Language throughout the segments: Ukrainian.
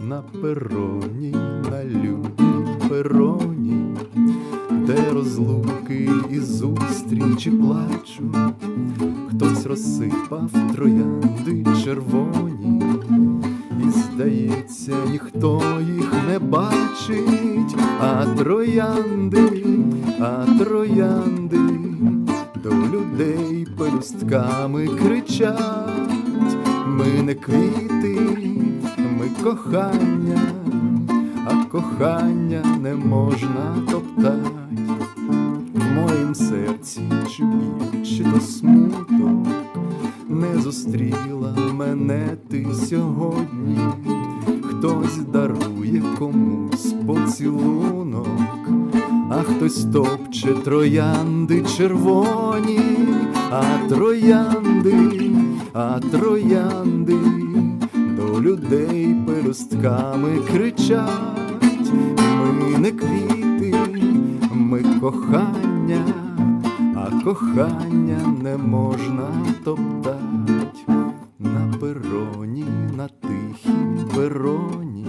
На пероні, на люднім пероні, де розлуки і зустрічі плачу, хтось розсипав троянди червоні, і здається, ніхто їх не бачить, а троянди, а троянди до людей пелюстками кричать. Ми не квіти, ми кохання, а кохання не можна топтать. В моїм серці чи біль, чи то смуток, не зустріла мене ти сьогодні. Хтось дарує комусь поцілунок, а хтось топче троянди червоні, а троянди, а троянди до людей пелюстками кричать. Ми не квіти, ми кохання, а кохання не можна топтать. На пероні, на тихім пероні,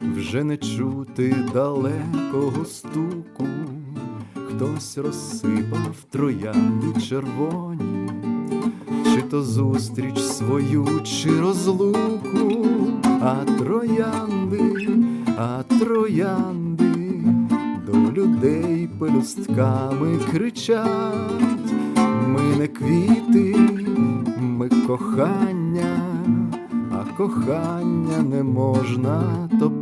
вже не чути далекого стуку, хтось розсипав троянди червоні, то зустріч свою, чи розлуку, а троянди, а троянди до людей пелюстками кричать. Ми не квіти, ми кохання, а кохання не можна топтати.